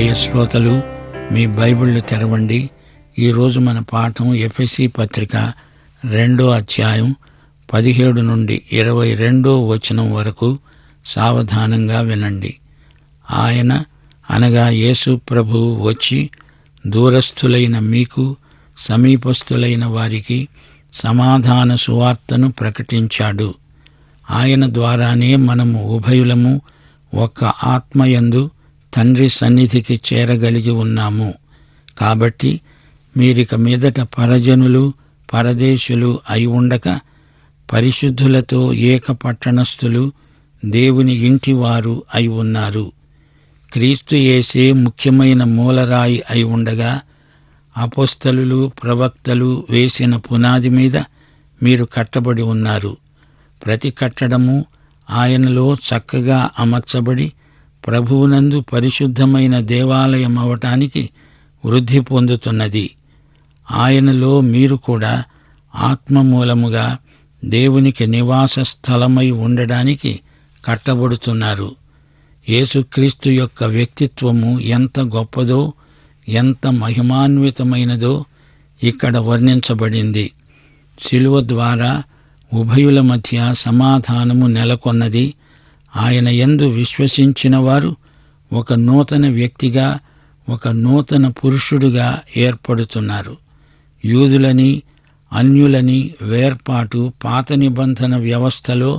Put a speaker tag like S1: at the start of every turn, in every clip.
S1: ప్రియ శ్రోతలు మీ బైబిళ్ళు తెరవండి ఈరోజు మన పాఠం ఎఫ్ఎస్సి పత్రిక రెండో అధ్యాయం పదిహేడు నుండి ఇరవై రెండో వచనం వరకు సావధానంగా వినండి ఆయన అనగా యేసు ప్రభువు వచ్చి దూరస్థులైన మీకు సమీపస్థులైన వారికి సమాధాన సువార్తను ప్రకటించాడు ఆయన ద్వారానే మనము ఉభయులము ఒక్క ఆత్మయందు తండ్రి సన్నిధికి చేరగలిగి ఉన్నాము కాబట్టి మీరిక మీదట పరజనులు పరదేశులు అయి ఉండక పరిశుద్ధులతో ఏక పట్టణస్థులు దేవుని ఇంటివారు అయి ఉన్నారు క్రీస్తు యేసే ముఖ్యమైన మూలరాయి అయి ఉండగా అపోస్తలు ప్రవక్తలు వేసిన పునాది మీద మీరు కట్టబడి ఉన్నారు ప్రతి కట్టడము ఆయనలో చక్కగా అమర్చబడి ప్రభువునందు పరిశుద్ధమైన దేవాలయం అవటానికి వృద్ధి పొందుతున్నది ఆయనలో మీరు కూడా ఆత్మమూలముగా దేవునికి నివాస స్థలమై ఉండడానికి కట్టబడుతున్నారు యేసుక్రీస్తు యొక్క వ్యక్తిత్వము ఎంత గొప్పదో ఎంత మహిమాన్వితమైనదో ఇక్కడ వర్ణించబడింది శిలువ ద్వారా ఉభయుల మధ్య సమాధానము నెలకొన్నది ఆయన ఎందు విశ్వసించిన వారు ఒక నూతన వ్యక్తిగా ఒక నూతన పురుషుడుగా ఏర్పడుతున్నారు యూదులని అన్యులని వేర్పాటు పాత నిబంధన వ్యవస్థలో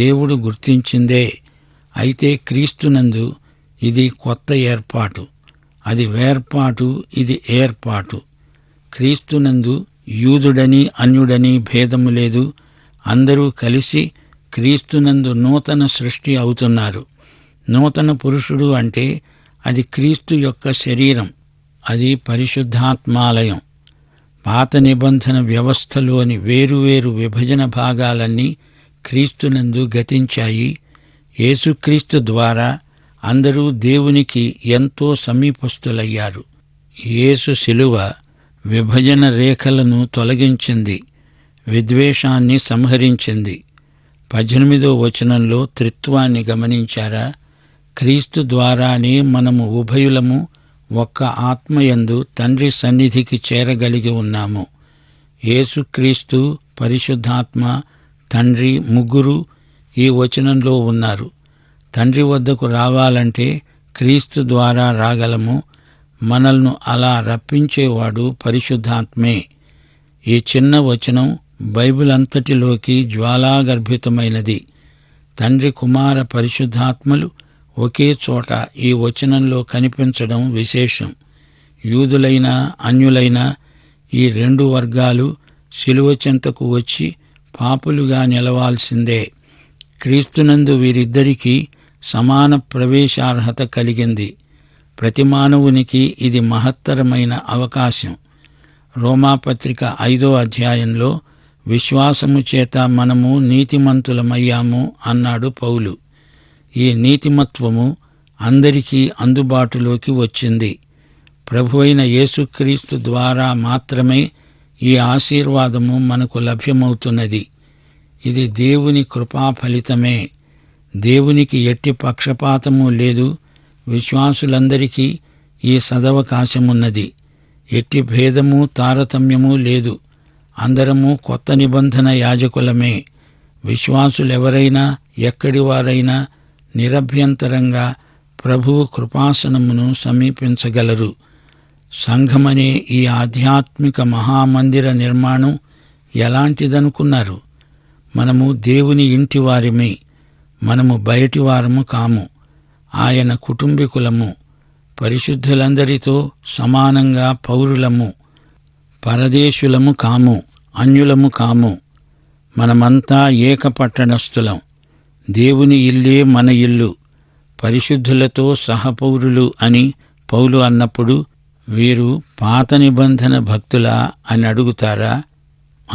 S1: దేవుడు గుర్తించిందే అయితే క్రీస్తునందు ఇది కొత్త ఏర్పాటు అది వేర్పాటు ఇది ఏర్పాటు క్రీస్తునందు యూదుడని అన్యుడని భేదము లేదు అందరూ కలిసి క్రీస్తునందు నూతన సృష్టి అవుతున్నారు నూతన పురుషుడు అంటే అది క్రీస్తు యొక్క శరీరం అది పరిశుద్ధాత్మాలయం పాత నిబంధన వ్యవస్థలోని వేరువేరు విభజన భాగాలన్నీ క్రీస్తునందు గతించాయి యేసుక్రీస్తు ద్వారా అందరూ దేవునికి ఎంతో సమీపస్తులయ్యారు యేసు శిలువ విభజన రేఖలను తొలగించింది విద్వేషాన్ని సంహరించింది పద్దెనిమిదో వచనంలో త్రిత్వాన్ని గమనించారా క్రీస్తు ద్వారానే మనము ఉభయులము ఒక్క ఆత్మయందు తండ్రి సన్నిధికి చేరగలిగి ఉన్నాము యేసుక్రీస్తు పరిశుద్ధాత్మ తండ్రి ముగ్గురు ఈ వచనంలో ఉన్నారు తండ్రి వద్దకు రావాలంటే క్రీస్తు ద్వారా రాగలము మనల్ను అలా రప్పించేవాడు పరిశుద్ధాత్మే ఈ చిన్న వచనం బైబిల్ అంతటిలోకి జ్వాలాగర్భితమైనది తండ్రి కుమార పరిశుద్ధాత్మలు ఒకే చోట ఈ వచనంలో కనిపించడం విశేషం యూదులైన అన్యులైన ఈ రెండు వర్గాలు సిలువ చెంతకు వచ్చి పాపులుగా నిలవాల్సిందే క్రీస్తునందు వీరిద్దరికీ సమాన ప్రవేశార్హత కలిగింది ప్రతి మానవునికి ఇది మహత్తరమైన అవకాశం రోమాపత్రిక ఐదో అధ్యాయంలో విశ్వాసము చేత మనము నీతిమంతులమయ్యాము అన్నాడు పౌలు ఈ నీతిమత్వము అందరికీ అందుబాటులోకి వచ్చింది ప్రభు అయిన యేసుక్రీస్తు ద్వారా మాత్రమే ఈ ఆశీర్వాదము మనకు లభ్యమవుతున్నది ఇది దేవుని కృపా ఫలితమే దేవునికి ఎట్టి పక్షపాతము లేదు విశ్వాసులందరికీ ఈ సదవకాశమున్నది ఎట్టి భేదము తారతమ్యము లేదు అందరము కొత్త నిబంధన యాజకులమే విశ్వాసులెవరైనా ఎక్కడివారైనా నిరభ్యంతరంగా ప్రభువు కృపాసనమును సమీపించగలరు సంఘమనే ఈ ఆధ్యాత్మిక మహామందిర నిర్మాణం ఎలాంటిదనుకున్నారు మనము దేవుని ఇంటివారిమే మనము బయటివారము కాము ఆయన కుటుంబీకులము పరిశుద్ధులందరితో సమానంగా పౌరులము పరదేశులము కాము అన్యులము కాము మనమంతా ఏకపట్టణస్థులం దేవుని ఇల్లే మన ఇల్లు పరిశుద్ధులతో సహపౌరులు అని పౌలు అన్నప్పుడు వీరు పాత నిబంధన భక్తులా అని అడుగుతారా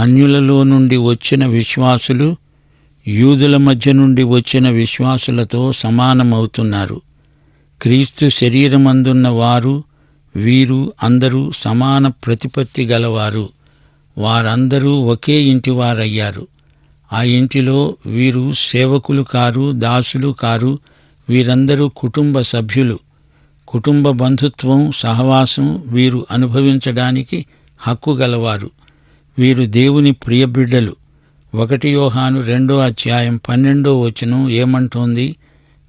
S1: అన్యులలో నుండి వచ్చిన విశ్వాసులు యూదుల మధ్య నుండి వచ్చిన విశ్వాసులతో సమానమవుతున్నారు క్రీస్తు శరీరమందున్న వారు వీరు అందరూ సమాన ప్రతిపత్తి గలవారు వారందరూ ఒకే ఇంటివారయ్యారు ఆ ఇంటిలో వీరు సేవకులు కారు దాసులు కారు వీరందరూ కుటుంబ సభ్యులు కుటుంబ బంధుత్వం సహవాసం వీరు అనుభవించడానికి హక్కు గలవారు వీరు దేవుని ప్రియబిడ్డలు ఒకటి యోహాను రెండో అధ్యాయం పన్నెండో వచనం ఏమంటోంది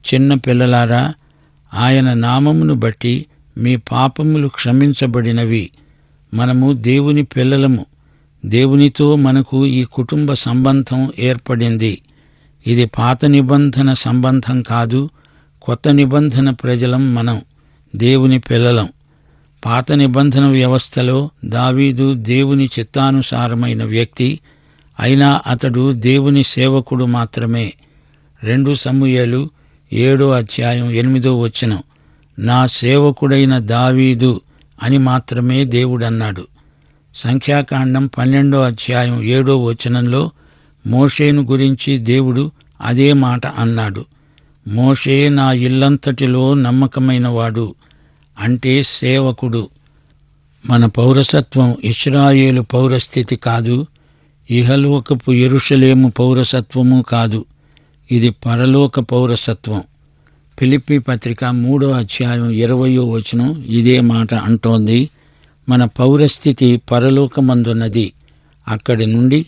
S1: చిన్న పిల్లలారా ఆయన నామమును బట్టి మీ పాపములు క్షమించబడినవి మనము దేవుని పిల్లలము దేవునితో మనకు ఈ కుటుంబ సంబంధం ఏర్పడింది ఇది పాత నిబంధన సంబంధం కాదు కొత్త నిబంధన ప్రజలం మనం దేవుని పిల్లలం పాత నిబంధన వ్యవస్థలో దావీదు దేవుని చిత్తానుసారమైన వ్యక్తి అయినా అతడు దేవుని సేవకుడు మాత్రమే రెండు సమూహలు ఏడో అధ్యాయం ఎనిమిదో వచ్చను నా సేవకుడైన దావీదు అని మాత్రమే దేవుడన్నాడు సంఖ్యాకాండం పన్నెండో అధ్యాయం ఏడో వచనంలో మోషేను గురించి దేవుడు అదే మాట అన్నాడు మోషే నా ఇల్లంతటిలో నమ్మకమైనవాడు అంటే సేవకుడు మన పౌరసత్వం ఇస్రాయేలు పౌరస్థితి కాదు ఇహలోకపు ఎరుషలేము పౌరసత్వము కాదు ఇది పరలోక పౌరసత్వం పిలిపి పత్రిక మూడో అధ్యాయం ఇరవయో వచనం ఇదే మాట అంటోంది మన పౌరస్థితి పరలోకమందున్నది అక్కడి నుండి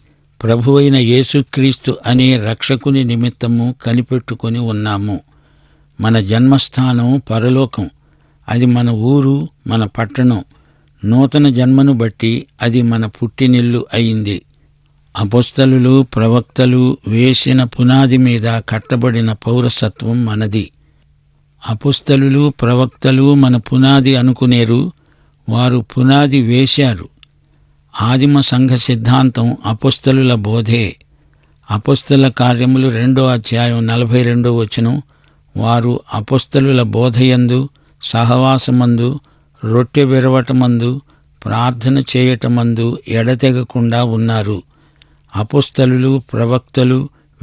S1: ప్రభువైన యేసుక్రీస్తు అనే రక్షకుని నిమిత్తము కనిపెట్టుకొని ఉన్నాము మన జన్మస్థానం పరలోకం అది మన ఊరు మన పట్టణం నూతన జన్మను బట్టి అది మన పుట్టినిల్లు అయింది అపస్తలులు ప్రవక్తలు వేసిన పునాది మీద కట్టబడిన పౌరసత్వం మనది అపుస్తలులు ప్రవక్తలు మన పునాది అనుకునేరు వారు పునాది వేశారు ఆదిమ సంఘ సిద్ధాంతం అపుస్తలుల బోధే అపుస్తల కార్యములు రెండో అధ్యాయం నలభై రెండో వచనం వారు అపుస్తలుల బోధయందు సహవాసమందు రొట్టె విరవటమందు ప్రార్థన చేయటమందు ఎడతెగకుండా ఉన్నారు అపుస్తలు ప్రవక్తలు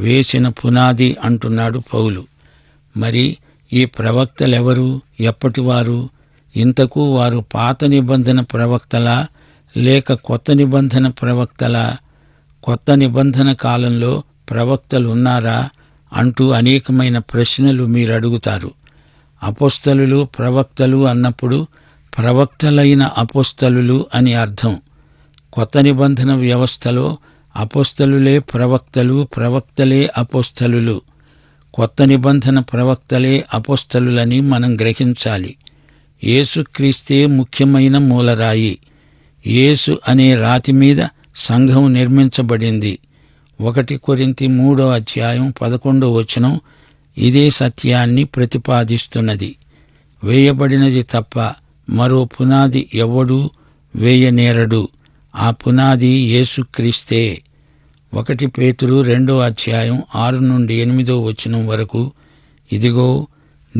S1: వేసిన పునాది అంటున్నాడు పౌలు మరి ఈ ప్రవక్తలెవరు ఎప్పటివారు ఇంతకు వారు పాత నిబంధన ప్రవక్తల లేక కొత్త నిబంధన ప్రవక్తల కొత్త నిబంధన కాలంలో ప్రవక్తలు ఉన్నారా అంటూ అనేకమైన ప్రశ్నలు మీరు అడుగుతారు అపోస్తలు ప్రవక్తలు అన్నప్పుడు ప్రవక్తలైన అపోస్తలు అని అర్థం కొత్త నిబంధన వ్యవస్థలో అపోస్తలులే ప్రవక్తలు ప్రవక్తలే అపోస్తలు కొత్త నిబంధన ప్రవక్తలే అపోస్తలులని మనం గ్రహించాలి యేసుక్రీస్తే ముఖ్యమైన మూలరాయి యేసు అనే రాతి మీద సంఘం నిర్మించబడింది ఒకటి కొరింతి మూడో అధ్యాయం పదకొండో వచనం ఇదే సత్యాన్ని ప్రతిపాదిస్తున్నది వేయబడినది తప్ప మరో పునాది ఎవడూ వేయనేరడు ఆ పునాది యేసుక్రీస్తే ఒకటి పేతురు రెండో అధ్యాయం ఆరు నుండి ఎనిమిదో వచనం వరకు ఇదిగో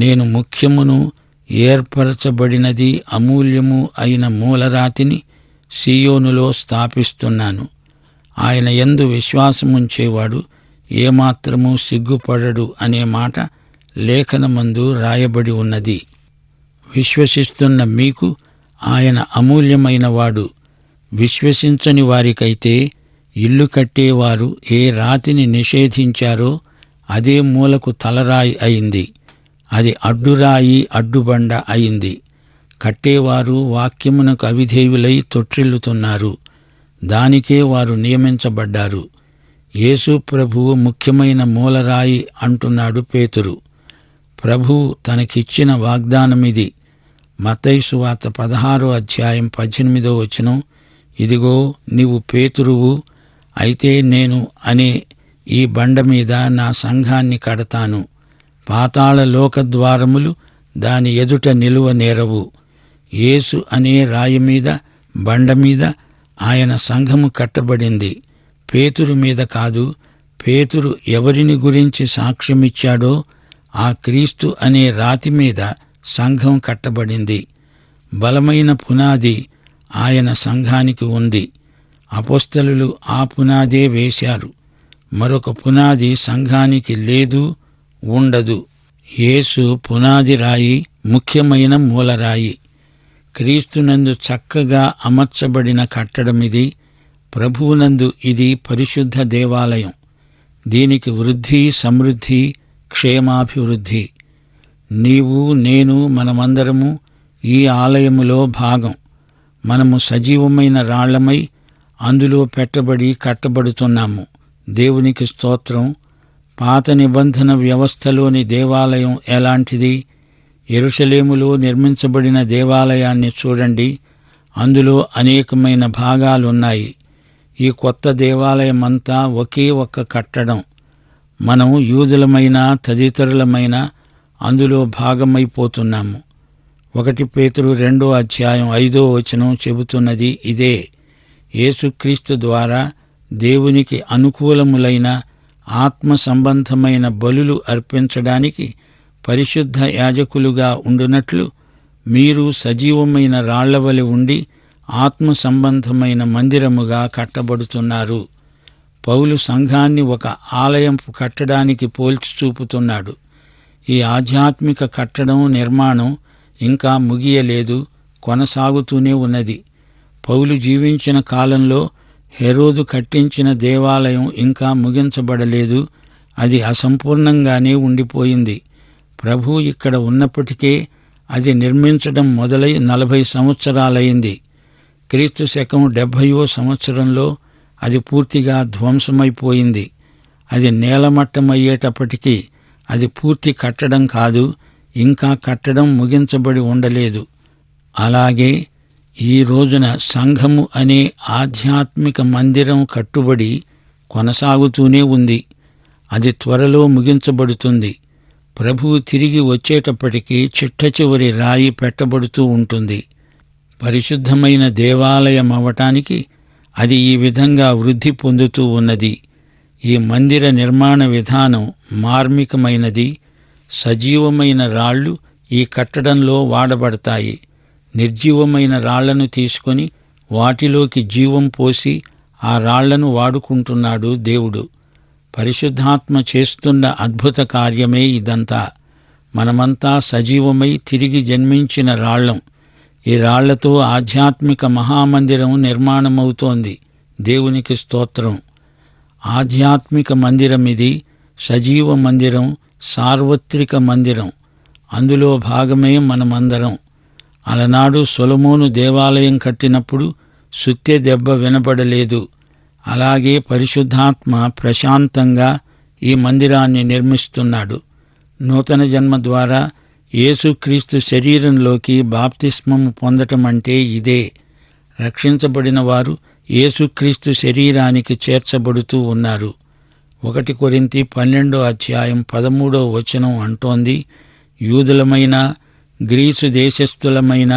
S1: నేను ముఖ్యమును ఏర్పరచబడినది అమూల్యము అయిన మూలరాతిని సియోనులో స్థాపిస్తున్నాను ఆయన ఎందు విశ్వాసముంచేవాడు ఏమాత్రము సిగ్గుపడడు అనే మాట లేఖనమందు రాయబడి ఉన్నది విశ్వసిస్తున్న మీకు ఆయన అమూల్యమైన వాడు విశ్వసించని వారికైతే ఇల్లు కట్టేవారు ఏ రాతిని నిషేధించారో అదే మూలకు తలరాయి అయింది అది అడ్డురాయి అడ్డుబండ అయింది కట్టేవారు వాక్యమునకు అవిధేయులై తొట్టిల్లుతున్నారు దానికే వారు నియమించబడ్డారు యేసు ప్రభువు ముఖ్యమైన మూలరాయి అంటున్నాడు పేతురు ప్రభువు తనకిచ్చిన వాగ్దానమిది వార్త పదహారో అధ్యాయం పద్దెనిమిదో వచనం ఇదిగో నీవు పేతురువు అయితే నేను అనే ఈ బండ మీద నా సంఘాన్ని కడతాను పాతాళ లోకద్వారములు దాని ఎదుట నిలువ నేరవు యేసు అనే రాయి మీద బండమీద ఆయన సంఘము కట్టబడింది పేతురు మీద కాదు పేతురు ఎవరిని గురించి సాక్ష్యమిచ్చాడో ఆ క్రీస్తు అనే రాతి మీద సంఘం కట్టబడింది బలమైన పునాది ఆయన సంఘానికి ఉంది అపోస్తలు ఆ పునాదే వేశారు మరొక పునాది సంఘానికి లేదు ఉండదు యేసు పునాది రాయి ముఖ్యమైన మూలరాయి క్రీస్తునందు చక్కగా అమర్చబడిన కట్టడమిది ప్రభువునందు ఇది పరిశుద్ధ దేవాలయం దీనికి వృద్ధి సమృద్ధి క్షేమాభివృద్ధి నీవు నేను మనమందరము ఈ ఆలయములో భాగం మనము సజీవమైన రాళ్లమై అందులో పెట్టబడి కట్టబడుతున్నాము దేవునికి స్తోత్రం పాత నిబంధన వ్యవస్థలోని దేవాలయం ఎలాంటిది ఎరుషలేములో నిర్మించబడిన దేవాలయాన్ని చూడండి అందులో అనేకమైన భాగాలున్నాయి ఈ కొత్త దేవాలయమంతా ఒకే ఒక్క కట్టడం మనం యూదులమైన తదితరులమైన అందులో భాగమైపోతున్నాము ఒకటి పేతురు రెండో అధ్యాయం ఐదో వచనం చెబుతున్నది ఇదే యేసుక్రీస్తు ద్వారా దేవునికి అనుకూలములైన ఆత్మ సంబంధమైన బలులు అర్పించడానికి పరిశుద్ధ యాజకులుగా ఉండునట్లు మీరు సజీవమైన రాళ్లవలి ఉండి ఆత్మ సంబంధమైన మందిరముగా కట్టబడుతున్నారు పౌలు సంఘాన్ని ఒక ఆలయం కట్టడానికి పోల్చి చూపుతున్నాడు ఈ ఆధ్యాత్మిక కట్టడం నిర్మాణం ఇంకా ముగియలేదు కొనసాగుతూనే ఉన్నది పౌలు జీవించిన కాలంలో హెరోదు కట్టించిన దేవాలయం ఇంకా ముగించబడలేదు అది అసంపూర్ణంగానే ఉండిపోయింది ప్రభు ఇక్కడ ఉన్నప్పటికే అది నిర్మించడం మొదలై నలభై సంవత్సరాలైంది క్రీస్తు శకం డెబ్భయో సంవత్సరంలో అది పూర్తిగా ధ్వంసమైపోయింది అది నేలమట్టమయ్యేటప్పటికీ అది పూర్తి కట్టడం కాదు ఇంకా కట్టడం ముగించబడి ఉండలేదు అలాగే ఈ రోజున సంఘము అనే ఆధ్యాత్మిక మందిరం కట్టుబడి కొనసాగుతూనే ఉంది అది త్వరలో ముగించబడుతుంది ప్రభువు తిరిగి వచ్చేటప్పటికీ చిట్ట చివరి రాయి పెట్టబడుతూ ఉంటుంది పరిశుద్ధమైన దేవాలయం అవటానికి అది ఈ విధంగా వృద్ధి పొందుతూ ఉన్నది ఈ మందిర నిర్మాణ విధానం మార్మికమైనది సజీవమైన రాళ్ళు ఈ కట్టడంలో వాడబడతాయి నిర్జీవమైన రాళ్లను తీసుకొని వాటిలోకి జీవం పోసి ఆ రాళ్లను వాడుకుంటున్నాడు దేవుడు పరిశుద్ధాత్మ చేస్తున్న అద్భుత కార్యమే ఇదంతా మనమంతా సజీవమై తిరిగి జన్మించిన రాళ్లం ఈ రాళ్లతో ఆధ్యాత్మిక మహామందిరం నిర్మాణమవుతోంది దేవునికి స్తోత్రం ఆధ్యాత్మిక మందిరం ఇది సజీవ మందిరం సార్వత్రిక మందిరం అందులో భాగమే మనమందరం అలనాడు సొలమోను దేవాలయం కట్టినప్పుడు సుత్తె దెబ్బ వినపడలేదు అలాగే పరిశుద్ధాత్మ ప్రశాంతంగా ఈ మందిరాన్ని నిర్మిస్తున్నాడు నూతన జన్మ ద్వారా యేసుక్రీస్తు శరీరంలోకి బాప్తిస్మము పొందటం అంటే ఇదే రక్షించబడిన వారు యేసుక్రీస్తు శరీరానికి చేర్చబడుతూ ఉన్నారు ఒకటి కొరింతి పన్నెండో అధ్యాయం పదమూడో వచనం అంటోంది యూదులమైన గ్రీసు దేశస్థులమైన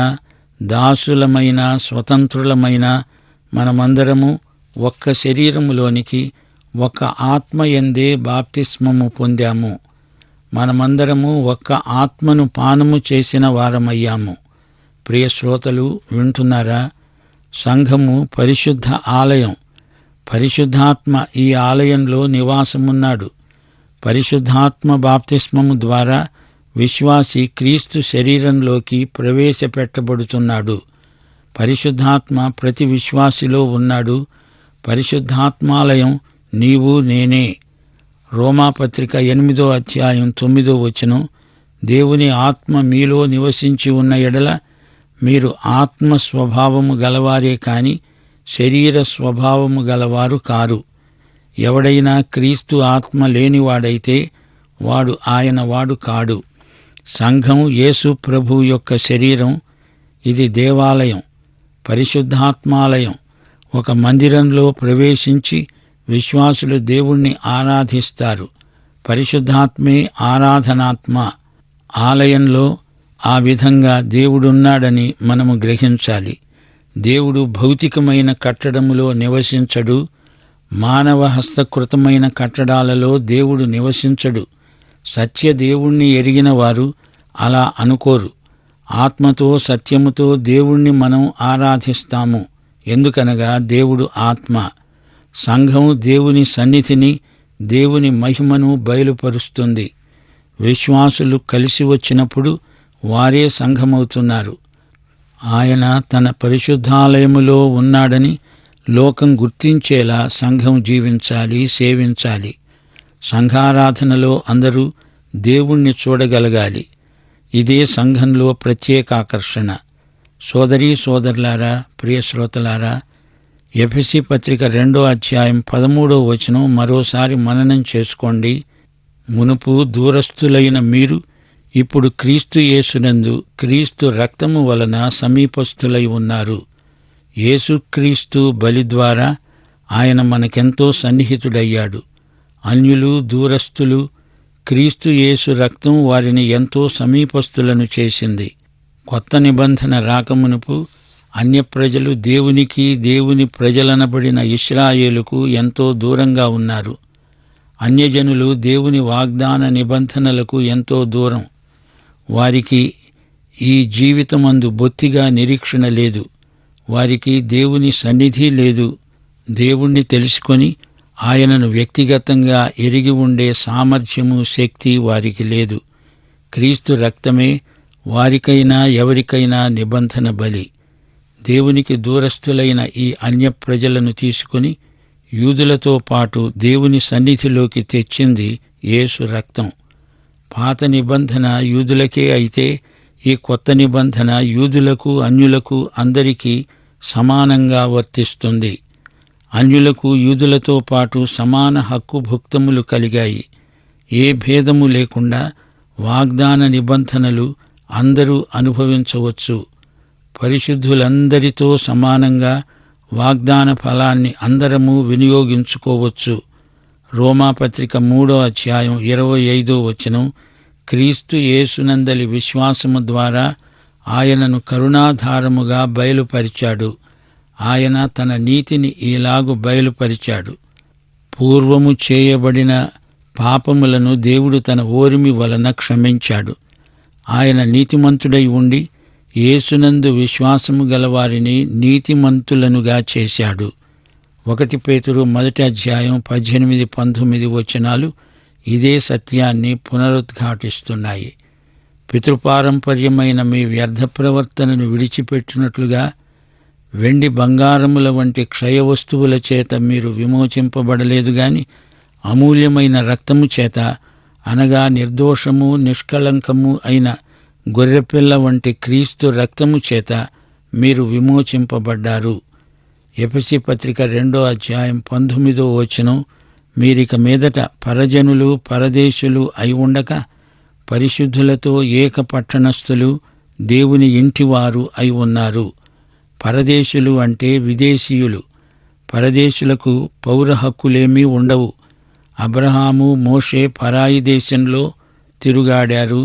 S1: దాసులమైన స్వతంత్రులమైన మనమందరము ఒక్క శరీరములోనికి ఒక ఆత్మ ఎందే బాప్తిస్మము పొందాము మనమందరము ఒక్క ఆత్మను పానము చేసిన వారమయ్యాము ప్రియ శ్రోతలు వింటున్నారా సంఘము పరిశుద్ధ ఆలయం పరిశుద్ధాత్మ ఈ ఆలయంలో నివాసమున్నాడు పరిశుద్ధాత్మ బాప్తిస్మము ద్వారా విశ్వాసి క్రీస్తు శరీరంలోకి ప్రవేశపెట్టబడుతున్నాడు పరిశుద్ధాత్మ ప్రతి విశ్వాసిలో ఉన్నాడు పరిశుద్ధాత్మాలయం నీవు నేనే రోమాపత్రిక ఎనిమిదో అధ్యాయం తొమ్మిదో వచనం దేవుని ఆత్మ మీలో నివసించి ఉన్న ఎడల మీరు ఆత్మ స్వభావము గలవారే కాని శరీర స్వభావము గలవారు కారు ఎవడైనా క్రీస్తు ఆత్మ లేనివాడైతే వాడు ఆయన వాడు కాడు సంఘం యేసు ప్రభు యొక్క శరీరం ఇది దేవాలయం పరిశుద్ధాత్మాలయం ఒక మందిరంలో ప్రవేశించి విశ్వాసులు దేవుణ్ణి ఆరాధిస్తారు పరిశుద్ధాత్మే ఆరాధనాత్మ ఆలయంలో ఆ విధంగా దేవుడున్నాడని మనము గ్రహించాలి దేవుడు భౌతికమైన కట్టడములో నివసించడు మానవ హస్తకృతమైన కట్టడాలలో దేవుడు నివసించడు సత్యదేవుణ్ణి ఎరిగిన వారు అలా అనుకోరు ఆత్మతో సత్యముతో దేవుణ్ణి మనం ఆరాధిస్తాము ఎందుకనగా దేవుడు ఆత్మ సంఘం దేవుని సన్నిధిని దేవుని మహిమను బయలుపరుస్తుంది విశ్వాసులు కలిసి వచ్చినప్పుడు వారే సంఘమవుతున్నారు ఆయన తన పరిశుద్ధాలయములో ఉన్నాడని లోకం గుర్తించేలా సంఘం జీవించాలి సేవించాలి సంఘారాధనలో అందరూ దేవుణ్ణి చూడగలగాలి ఇదే సంఘంలో ప్రత్యేక ఆకర్షణ సోదరీ సోదరులారా ప్రియ శ్రోతలారా ఎఫ్ఎసి పత్రిక రెండో అధ్యాయం పదమూడో వచనం మరోసారి మననం చేసుకోండి మునుపు దూరస్థులైన మీరు ఇప్పుడు క్రీస్తు యేసునందు క్రీస్తు రక్తము వలన సమీపస్థులై ఉన్నారు యేసుక్రీస్తు బలి ద్వారా ఆయన మనకెంతో సన్నిహితుడయ్యాడు అన్యులు దూరస్థులు క్రీస్తు రక్తం వారిని ఎంతో సమీపస్థులను చేసింది కొత్త నిబంధన రాకమునుపు అన్యప్రజలు దేవునికి దేవుని ప్రజలనబడిన ఇస్రాయేలుకు ఎంతో దూరంగా ఉన్నారు అన్యజనులు దేవుని వాగ్దాన నిబంధనలకు ఎంతో దూరం వారికి ఈ జీవితమందు బొత్తిగా నిరీక్షణ లేదు వారికి దేవుని సన్నిధి లేదు దేవుణ్ణి తెలుసుకొని ఆయనను వ్యక్తిగతంగా ఎరిగి ఉండే సామర్థ్యము శక్తి వారికి లేదు క్రీస్తు రక్తమే వారికైనా ఎవరికైనా నిబంధన బలి దేవునికి దూరస్థులైన ఈ అన్య ప్రజలను తీసుకుని యూదులతో పాటు దేవుని సన్నిధిలోకి తెచ్చింది యేసు రక్తం పాత నిబంధన యూదులకే అయితే ఈ కొత్త నిబంధన యూదులకు అన్యులకు అందరికీ సమానంగా వర్తిస్తుంది అన్యులకు యూదులతో పాటు సమాన హక్కు భుక్తములు కలిగాయి ఏ భేదము లేకుండా వాగ్దాన నిబంధనలు అందరూ అనుభవించవచ్చు పరిశుద్ధులందరితో సమానంగా వాగ్దాన ఫలాన్ని అందరము వినియోగించుకోవచ్చు రోమాపత్రిక మూడో అధ్యాయం ఇరవై ఐదో వచనం క్రీస్తు యేసునందలి విశ్వాసము ద్వారా ఆయనను కరుణాధారముగా బయలుపరిచాడు ఆయన తన నీతిని ఈలాగు బయలుపరిచాడు పూర్వము చేయబడిన పాపములను దేవుడు తన ఓరిమి వలన క్షమించాడు ఆయన నీతిమంతుడై ఉండి యేసునందు విశ్వాసము గలవారిని నీతిమంతులనుగా చేశాడు ఒకటి పేతురు మొదటి అధ్యాయం పద్దెనిమిది పంతొమ్మిది వచనాలు ఇదే సత్యాన్ని పునరుద్ఘాటిస్తున్నాయి పితృపారంపర్యమైన మీ వ్యర్థ ప్రవర్తనను విడిచిపెట్టినట్లుగా వెండి బంగారముల వంటి క్షయ వస్తువుల చేత మీరు విమోచింపబడలేదు గాని అమూల్యమైన రక్తము చేత అనగా నిర్దోషము నిష్కళంకము అయిన గొర్రెపిల్ల వంటి క్రీస్తు రక్తము చేత మీరు విమోచింపబడ్డారు ఎపిసి పత్రిక రెండో అధ్యాయం పంతొమ్మిదో వచనం మీరిక మీదట పరజనులు పరదేశులు అయి ఉండక పరిశుద్ధులతో ఏక పట్టణస్థులు దేవుని ఇంటివారు అయి ఉన్నారు పరదేశులు అంటే విదేశీయులు పరదేశులకు పౌర హక్కులేమీ ఉండవు అబ్రహాము మోషే పరాయి దేశంలో తిరుగాడారు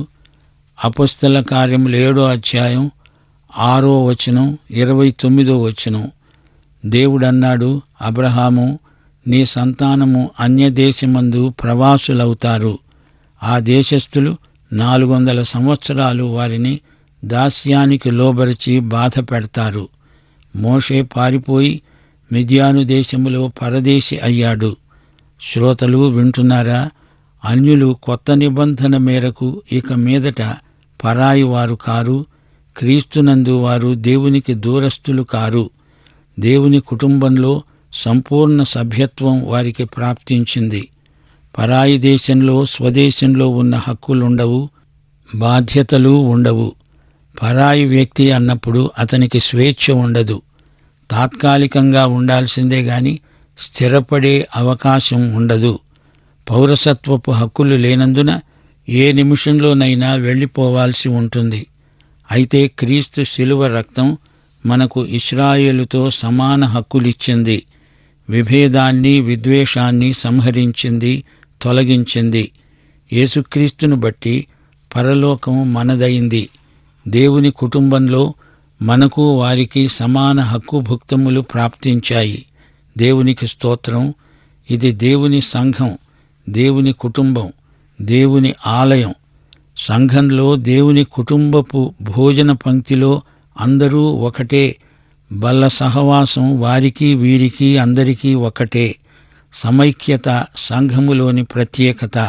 S1: అపస్థల కార్యములు ఏడో అధ్యాయం ఆరో వచనం ఇరవై తొమ్మిదో వచనం దేవుడన్నాడు అబ్రహాము నీ సంతానము అన్యదేశమందు ప్రవాసులవుతారు ఆ దేశస్థులు నాలుగు వందల సంవత్సరాలు వారిని దాస్యానికి లోబరిచి బాధ పెడతారు మోషే పారిపోయి మిద్యాను దేశములో పరదేశి అయ్యాడు శ్రోతలు వింటున్నారా అన్యులు కొత్త నిబంధన మేరకు ఇక మీదట పరాయి వారు కారు క్రీస్తునందు వారు దేవునికి దూరస్తులు కారు దేవుని కుటుంబంలో సంపూర్ణ సభ్యత్వం వారికి ప్రాప్తించింది పరాయి దేశంలో స్వదేశంలో ఉన్న హక్కులుండవు బాధ్యతలు ఉండవు పరాయి వ్యక్తి అన్నప్పుడు అతనికి స్వేచ్ఛ ఉండదు తాత్కాలికంగా ఉండాల్సిందే గాని స్థిరపడే అవకాశం ఉండదు పౌరసత్వపు హక్కులు లేనందున ఏ నిమిషంలోనైనా వెళ్ళిపోవాల్సి ఉంటుంది అయితే క్రీస్తు శిలువ రక్తం మనకు ఇస్రాయేలుతో సమాన హక్కులిచ్చింది విభేదాన్ని విద్వేషాన్ని సంహరించింది తొలగించింది యేసుక్రీస్తును బట్టి పరలోకం మనదైంది దేవుని కుటుంబంలో మనకు వారికి సమాన హక్కు భుక్తములు ప్రాప్తించాయి దేవునికి స్తోత్రం ఇది దేవుని సంఘం దేవుని కుటుంబం దేవుని ఆలయం సంఘంలో దేవుని కుటుంబపు భోజన పంక్తిలో అందరూ ఒకటే బల్ల సహవాసం వారికి వీరికి అందరికీ ఒకటే సమైక్యత సంఘములోని ప్రత్యేకత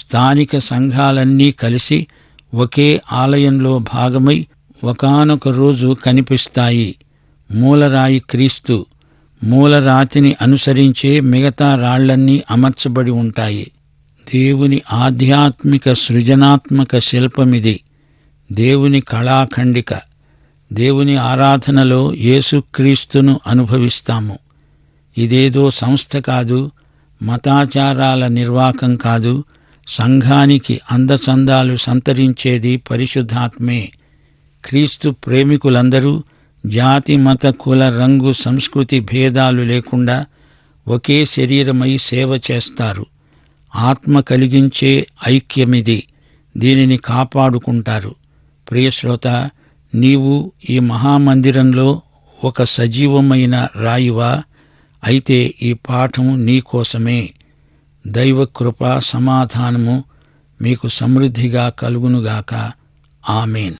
S1: స్థానిక సంఘాలన్నీ కలిసి ఒకే ఆలయంలో భాగమై ఒకనొక రోజు కనిపిస్తాయి మూలరాయి క్రీస్తు మూలరాతిని అనుసరించే మిగతా రాళ్లన్నీ అమర్చబడి ఉంటాయి దేవుని ఆధ్యాత్మిక సృజనాత్మక శిల్పమిది దేవుని కళాఖండిక దేవుని ఆరాధనలో యేసుక్రీస్తును అనుభవిస్తాము ఇదేదో సంస్థ కాదు మతాచారాల నిర్వాకం కాదు సంఘానికి అందచందాలు సంతరించేది పరిశుద్ధాత్మే క్రీస్తు ప్రేమికులందరూ జాతి మత కుల రంగు సంస్కృతి భేదాలు లేకుండా ఒకే శరీరమై సేవ చేస్తారు ఆత్మ కలిగించే ఐక్యమిది దీనిని కాపాడుకుంటారు ప్రియశ్రోత నీవు ఈ మహామందిరంలో ఒక సజీవమైన రాయివా అయితే ఈ పాఠం నీకోసమే దైవకృప సమాధానము మీకు సమృద్ధిగా కలుగునుగాక ఆమెన్